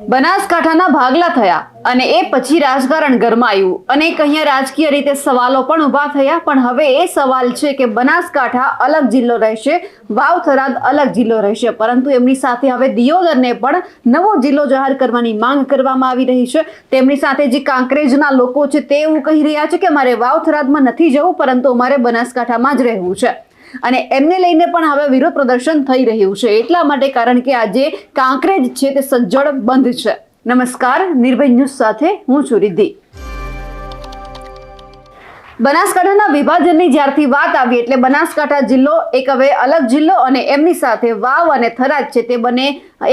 બનાસકાંઠાના ભાગલા થયા અને એ પછી રાજકારણ ગરમાયું. અને અહીંયા રાજકીય રીતે સવાલો પણ ઊભા થયા, પણ હવે એ સવાલ છે કે બનાસકાંઠા અલગ જિલ્લો રહેશે વાવ થરાદ અલગ જિલ્લો રહેશે. પરંતુ એમની સાથે હવે દિયોદરને પણ નવો જિલ્લો જાહેર કરવાની માંગ કરવામાં આવી રહી છે. તેમની સાથે જે કાંકરેજના લોકો છે તે એવું કહી રહ્યા છે કે મારે વાવ થરાદમાં નથી જવું, પરંતુ મારે બનાસકાંઠામાં જ રહેવું છે. અને એમને લઈને પણ હવે વિરોધ પ્રદર્શન થઈ રહ્યું છે. એટલા માટે કારણ કે આજે કાંકરેજ છે તે સજ્જડ બંધ છે. નમસ્કાર, નિર્ભય ન્યૂઝ સાથે હું છું રિદ્ધિ. બનાસકાંઠાના વિભાજનની જ્યારથી વાત આવી એટલે બનાસકાંઠા જિલ્લો એક હવે અલગ જિલ્લો અને એમની સાથે વાવ અને થરાદ છે તે બંને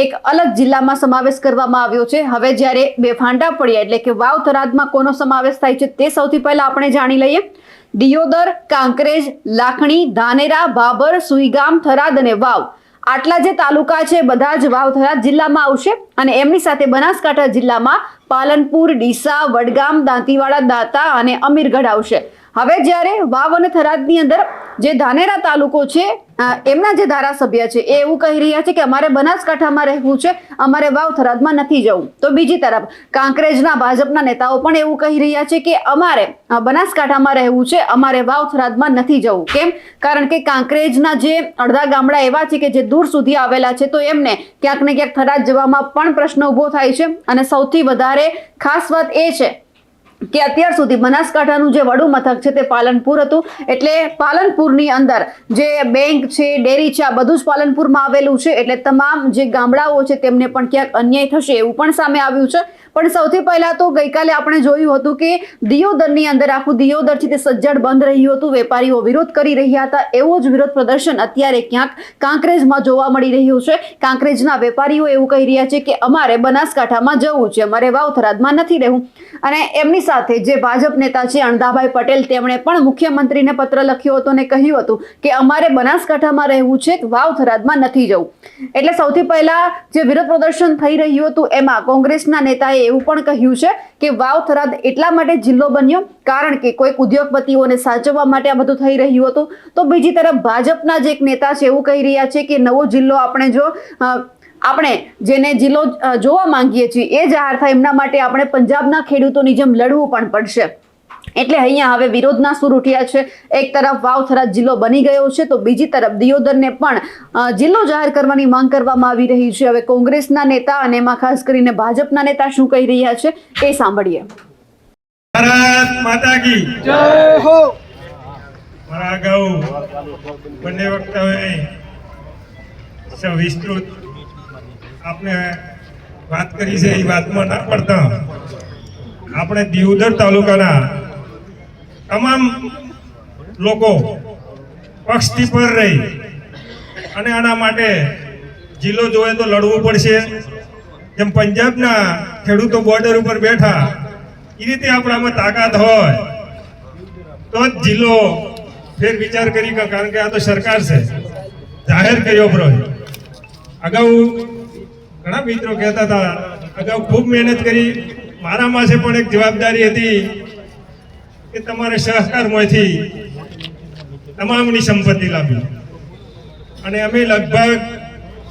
એક અલગ જિલ્લામાં સમાવેશ કરવામાં આવ્યો છે. હવે જ્યારે બે ફાંડા પડ્યા એટલે કે વાવ થરાદમાં કોનો સમાવેશ થાય છે તે સૌથી પહેલા આપણે જાણી લઈએ. દિયોદર, કાંકરેજ, લાખણી, ધાનેરા ભાભર સુઈગામ, થરાદ અને વાવ. આટલા જે તાલુકા છે, બધા જ વાવ થરાદ જિલ્લામાં આવશે અને એમની સાથે બનાસકાંઠા જિલ્લામાં પાલનપુર, ડીસા, વડગામ, દાંતીવાડા, દાતા અને અમીરગઢ આવશે. હવે જ્યારે વાવ અને થરાદની અંદર જે ધાનેરા તાલુકો છે એમના જે ધારાસભ્ય છે, એ એવું કહી રહ્યા છે કે અમારે બનાસકાંઠામાં રહેવું છે, અમારે વાવ થરાદમાં નથી જવું. તો બીજી તરફ કાંકરેજના ભાજપના નેતાઓ પણ એવું કહી રહ્યા છે કે અમારે બનાસકાંઠામાં રહેવું છે, અમારે વાવ થરાદમાં નથી જવું. કેમ? કારણ કે કાંકરેજના જે અડધા ગામડા એવા છે કે જે દૂર સુધી આવેલા છે, તો એમને ક્યાંક ને ક્યાંક થરાદ જવામાં પણ પ્રશ્ન ઊભો થાય છે. અને સૌથી વધારે ખાસ વાત એ છે કે અત્યાર સુધી બનાસકાંઠાનું જે વડું મથક છે તે પાલનપુર હતું. એટલે પાલનપુરની અંદર જે બેંક છે, ડેરી છે, આ બધું જ પાલનપુરમાં આવેલું છે. એટલે તમામ જે ગામડાઓ છે તેમને પણ ક્યાંક અન્યાય થશે એવું પણ સામે આવ્યું છે. પણ સૌથી પહેલા તો ગઈકાલે આપણે જોયું હતું કે દિયોદરની અંદર આખું દિયોદર છે તે સજ્જડ બંધ રહ્યું હતું. વેપારીઓ વિરોધ કરી રહ્યા હતા. એવો જ વિરોધ પ્રદર્શન અત્યારે ક્યાંક કાંકરેજમાં જોવા મળી રહ્યું છે. કાંકરેજના વેપારીઓ એવું કહી રહ્યા છે કે અમારે બનાસકાંઠામાં જવું છે. અમારે વાવથરાદમાં નથી રહેવું. અને એમની સાથે જે ભાજપ નેતા છે અણદાભાઈ પટેલ, તેમણે પણ મુખ્યમંત્રીને પત્ર લખ્યો હતો અને કહ્યું હતું કે અમારે બનાસકાંઠામાં રહેવું છે, વાવથરાદમાં નથી જવું. એટલે સૌથી પહેલા જે વિરોધ પ્રદર્શન થઈ રહ્યું હતું, એમાં કોંગ્રેસના નેતાએ એવું પણ કહ્યું છે કે વાવ થરાદ એટલા માટે જિલ્લો બન્યો કારણ કે કોઈક ઉદ્યોગપતિઓને સાચવવા માટે આ બધું થઈ રહ્યું હતું. તો બીજી તરફ ભાજપના જે એક નેતા છે એવું કહી રહ્યા છે કે નવો જિલ્લો આપણે જો આપણે જેને જિલ્લો જોવા માંગીએ છીએ એ જાહેર થાય એમના માટે આપણે પંજાબના ખેડૂતોની જેમ લડવું પણ પડશે. એટલે અહીંયા હવે વિરોધના સુર ઉઠ્યા છે. એક તરફ વાવથરા જિલ્લો બની ગયો છે તો બીજી તરફ દિયોદરને પણ જિલ્લો જાહેર કરવાની માંગ કરવામાં આવી રહી છે. હવે કોંગ્રેસના નેતા અને એમાં ખાસ કરીને ભાજપના નેતા શું કહી રહ્યા છે એ સાંભળીએ. ભારત માતા કી જય હો! મારા અગાઉ બંને વક્તાઓએ વિસ્તૃત આપણે વાત કરી છે એ વાતમાં ના પડતા. આપણે દિયોદર તાલુકાના તમામ લોકો પક્ષથી પર રહી અને આના માટે જિલ્લો જોવે તો લડવું પડશે. જેમ પંજાબના ખેડૂતો બોર્ડર ઉપર બેઠા, એ રીતે આપણામાં તાકાત હોય, તો જ જિલ્લો ફેર વિચાર કરી કારણ કે આ તો સરકાર છે. જાહેર કર્યો પ્રો અગાઉ ઘણા મિત્રો કહેતા હતા, અગાઉ ખૂબ મહેનત કરી મારામાં છે પણ એક જવાબદારી હતી કે તમારે સહકારમાંથી તમામની સંપત્તિ લાવી. અને અમે લગભગ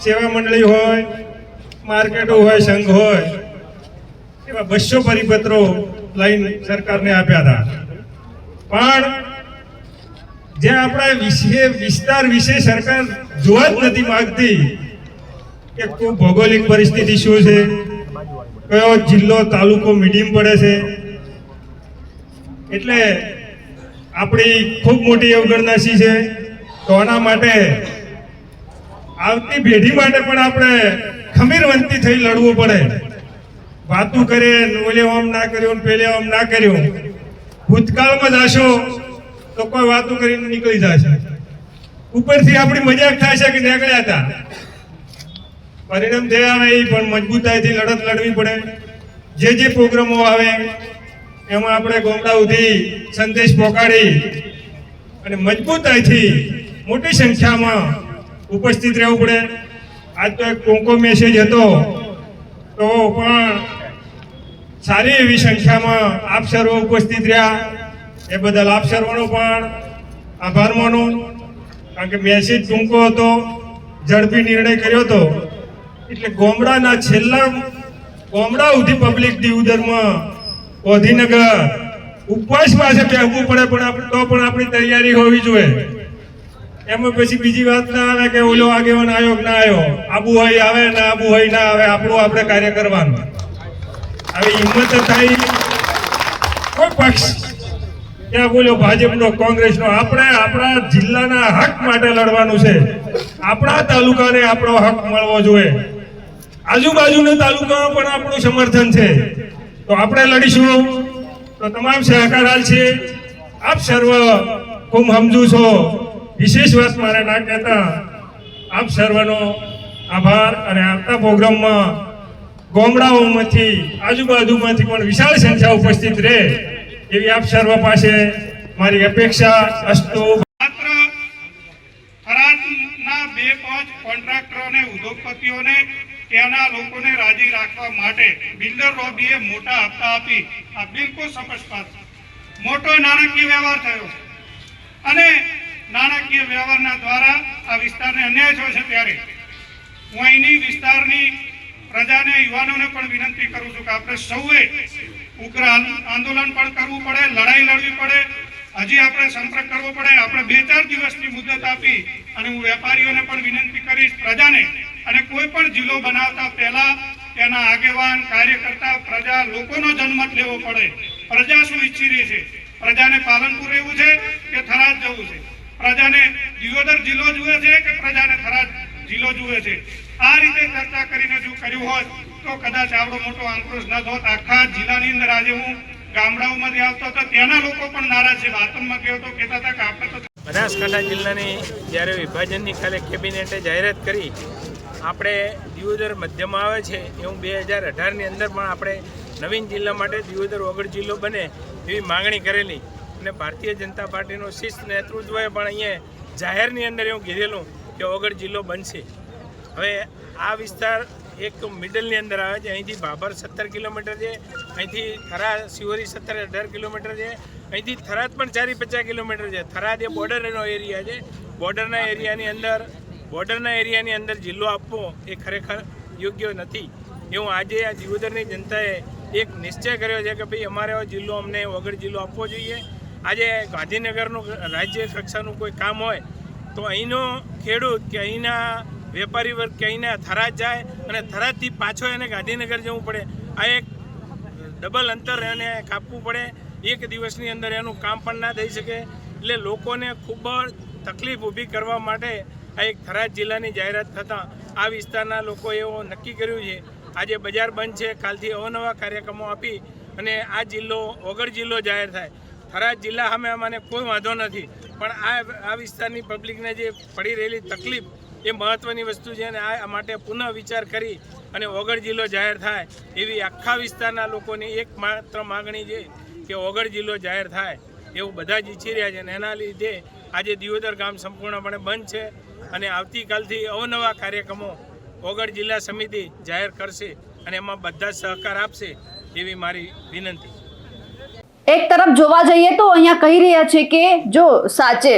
સેવા મંડળી હોય, માર્કેટો હોય, સંઘ હોય, એવા બસો પરિપત્રો લઈને સરકારને આપ્યા હતા. પણ જે આપણા વિશે વિસ્તાર વિશે સરકાર જોવા જ નથી માગતી કે કોઈ ભૌગોલિક પરિસ્થિતિ શું છે, કયો જિલ્લો, તાલુકો મીડિયમ પડે છે એટલે આપણી ખૂબ મોટી અવગણનાશી છે. તો આના માટે આવતી પેઢી માટે પણ આપણે ખમીરવંતી થઈ લડવું પડે. વાતું કરે ઓલે આમ ના કર્યું પેલે આમ ના કર્યું. ભૂતકાળમાં જાશો તો કોઈ વાતું કરીને નીકળી જશે. ઉપરથી આપણી મજાક થાય છે કે નીકળ્યા હતા. પરિણામ જે આવે એ પણ મજબૂતાઈથી લડત લડવી પડે. જે જે પ્રોગ્રામો આવે એમાં આપણે ગોમડા સુધી સંદેશ પહોંચાડી અને મજબૂતાઈથી મોટી સંખ્યામાં ઉપસ્થિત રહેવું પડે. આજ તો એક કોંકો મેસેજ હતો. તો પણ સારી એવી સંખ્યામાં આપ સર્વ ઉપસ્થિત રહ્યા. એ બદલ આપ સર્વનો પણ આભાર માનું. કારણ કે મેસેજ ટૂંકો હતો, ઝડપી નિર્ણય કર્યો હતો. એટલે ગોમડાના છેલ્લા, ગોમડા સુધી પબ્લિક દીવદરમાં ગાંધીનગર. ઉપવાસ પાસે બેહવું પડે, પણ આપણે તો પણ આપણી તૈયારી હોવી જોઈએ. એમાં પછી બીજી વાત ના આવે કે ઓલો આગેવાન આયોગ ના આવ્યો આબુ હોય આવે ના આબુ હોય ના આવે, આપણું આપણે કાર્ય કરવાનું. આવી હિંમત થાય. કોઈ પક્ષ ત્યાં બોલ્યો ભાજપનો, કોંગ્રેસનો, આપણે આપણા જિલ્લાના હક માટે લડવાનું છે. આપણા તાલુકાને આપણો હક મળવો જોઈએ. આજુબાજુના તાલુકામાં પણ આપણું સમર્થન છે. તો આપણે લડીશું. તો તમામ સહકાર હાલ છે. આપ સર્વ ખૂબ સમજુ છો. વિશેષ વાત મારે ના કહેતા. આપ સર્વનો આભાર અને આવતા પ્રોગ્રામમાં ગામડાઓમાંથી, આજુબાજુમાંથી પણ વિશાળ સંખ્યા ઉપસ્થિત રહે એવી આપ સર્વ પાસે મારી અપેક્ષા અસ્તુ માત્ર થરાદના બે પાંચ કોન્ટ્રાક્ટરોને ઉદ્યોગપતિઓને ત્યાંના લોકોને રાજી રાખવા માટે બિલ્ડર લોબીએ મોટા હપ્તા આપી. આ બિલકુલ સપષ્ટપાત મોટો નાણાકીય વ્યવહાર થયો. અને નાણાકીય વ્યવહારના દ્વારા આ વિસ્તારને અન્યાય થયો છે ત્યારે. હું અહીંની વિસ્તારની પ્રજાને, યુવાનોને પણ વિનંતી કરું છું કે આપણે સૌએ ઉગ્ર આંદોલન પણ કરવું પડે, લડાઈ લડવી પડે. હજી આપણે સંપર્ક કરવો પડે. આપણે બે ચાર દિવસની મુદત આપી અને હું વેપારીઓને પણ વિનંતી કરીશ, પ્રજાને અને કોઈ પણ જિલ્લો બનાવતા પહેલા તેના આગેવાન, કાર્યકર્તા, પ્રજા, લોકોનો જનમત લેવો પડે. પ્રજા શું ઈચ્છી રહી છે? પ્રજાને પાલનપુર રહેવું છે કે થરાદ જવું છે? પ્રજાને દિયોદર જિલ્લો જુએ છે કે પ્રજાને થરાદ જિલ્લો જુએ છે? આ રીતે ચર્ચા કરીને જો કર્યું હોત, તો કદાચ આવડો મોટો આંક્રોશ ન થોત. આખા જિલ્લાની અંદર આજે હું ગામડાઓમાંથી આવતો હતો, ત્યાંના લોકો પણ નારાજ છે. વાતનમાં ગયો તો, કહેતા હતા કે આપણે તો બનાસકાંઠા જિલ્લાની જ્યારે વિભાજનની કાલે કેબિનેટે જાહેરાત કરી આપણે દિયોદર મધ્યમાં આવે છે, એવું બે હજાર અઢારની અંદર પણ આપણે નવીન જિલ્લા માટે દિયોદર વગર જિલ્લો બને એવી માંગણી કરેલી. અને ભારતીય જનતા પાર્ટીનું શિસ્ત નેતૃત્વએ પણ અહીંયા જાહેરની અંદર એવું કીધેલું કે વગર જિલ્લો બનશે. હવે આ વિસ્તાર એક મિડલની અંદર આવે છે, અહીંથી ભાભર સત્તર કિલોમીટર છે, અહીંથી થરા શિવરી સત્તર અઢાર કિલોમીટર છે, અહીંથી થરાદ પણ ચારી પચાસ કિલોમીટર છે. થરાદ એ બોર્ડરનો એરિયા છે. બોર્ડરના એરિયાની અંદર બોર્ડરના એરિયાની અંદર જિલ્લો આપવો એ ખરેખર યોગ્ય નથી. એવું આજે આ જીવોદરની જનતાએ એક નિશ્ચય કર્યો છે કે ભાઈ અમારે જિલ્લો અમને વગર જિલ્લો આપવો જોઈએ. આજે ગાંધીનગરનું રાજ્ય કક્ષાનું કોઈ કામ હોય તો અહીંનો ખેડૂત કે અહીંના વેપારી વર્ગ કે અહીંના થરાદ જાય અને થરાદથી પાછો એને ગાંધીનગર જવું પડે. આ એક ડબલ અંતર એને કાપવું પડે. એક દિવસની અંદર એનું કામ પણ ના થઈ શકે. એટલે લોકોને ખૂબ તકલીફ ઊભી કરવા માટે આ એક થરાદ જિલ્લાની જાહેરાત થતાં આ વિસ્તારના લોકોએ એવો નક્કી કર્યું છે. આજે બજાર બંધ છે. કાલથી અવનવા કાર્યક્રમો આપી અને આ જિલ્લો વગર જિલ્લો જાહેર થાય. થરાદ જિલ્લા સામે અમને કોઈ વાંધો નથી. પણ આ આ વિસ્તારની પબ્લિકને જે પડી રહેલી તકલીફ એ મહત્ત્વની વસ્તુ છે અને આ માટે પુનઃ વિચાર કરી અને વગર જિલ્લો જાહેર થાય એવી આખા વિસ્તારના લોકોની એક માત્ર માગણી છે કે વગર જિલ્લો જાહેર થાય એવું બધા જ ઈચ્છી રહ્યા છે અને એના લીધે આજે દિયોદર ગામ સંપૂર્ણપણે બંધ છે. અને આવતીકાલથી અવનવા કાર્યક્રમો ઓગળ જિલ્લા સમિતિ જાહેર કરશે અને એમાં બધા સહકાર આપશે એવી મારી વિનંતી. એક તરફ જોવા જઈએ તો અહીંયા કહી રહ્યા છે કે જો સાચે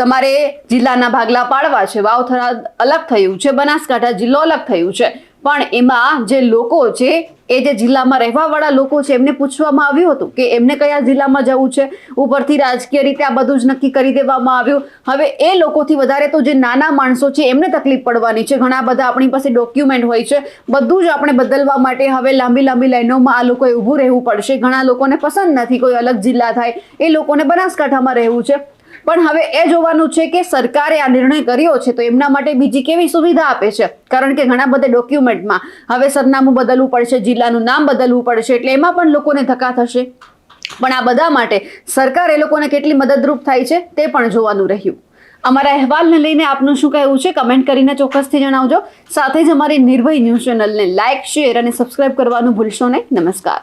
તમારે જિલ્લાના ભાગલા પાડવા છે, વાવથરા અલગ થયું છે, બનાસકાંઠા જિલ્લો અલગ થયું છે. પણ એમાં જે લોકો છે, એ જે જિલ્લામાં રહેવાવાળા લોકો છે, એમને પૂછવામાં આવ્યું હતું કે એમને કયા જિલ્લામાં જવું છે? ઉપરથી રાજકીય રીતે આ બધું જ નક્કી કરી દેવામાં આવ્યું. હવે એ લોકોથી વધારે તો જે નાના માણસો છે, એમને તકલીફ પડવાની છે. ઘણા બધા આપણી પાસે ડોક્યુમેન્ટ હોય છે. બધું જ આપણે બદલવા માટે હવે લાંબી લાંબી લાઈનોમાં આ લોકોએ ઊભું રહેવું પડશે. ઘણા લોકોને પસંદ નથી કોઈ અલગ જિલ્લા થાય. એ લોકોને બનાસકાંઠામાં રહેવું છે. પણ હવે એ જોવાનું છે કે સરકારે આ નિર્ણય કર્યો છે, તો એમના માટે બીજી કેવી સુવિધા આપે છે? કારણ કે ઘણા બધા ડોક્યુમેન્ટમાં હવે સરનામું બદલવું પડશે, જિલ્લાનું નામ બદલવું પડશે, એટલે એમાં પણ લોકોને ધક્કા થશે. પણ આ બધા માટે સરકાર એ લોકોને કેટલી મદદરૂપ થાય છે, તે પણ જોવાનું રહ્યું. અમારા અહેવાલને લઈને આપનું શું કહેવું છે, કમેન્ટ કરીને ચોક્કસથી જણાવજો. સાથે જ અમારી નિર્ભય ન્યૂઝ ચેનલને લાઇક શેર અને સબસ્ક્રાઇબ કરવાનું ભૂલશો નહીં. નમસ્કાર.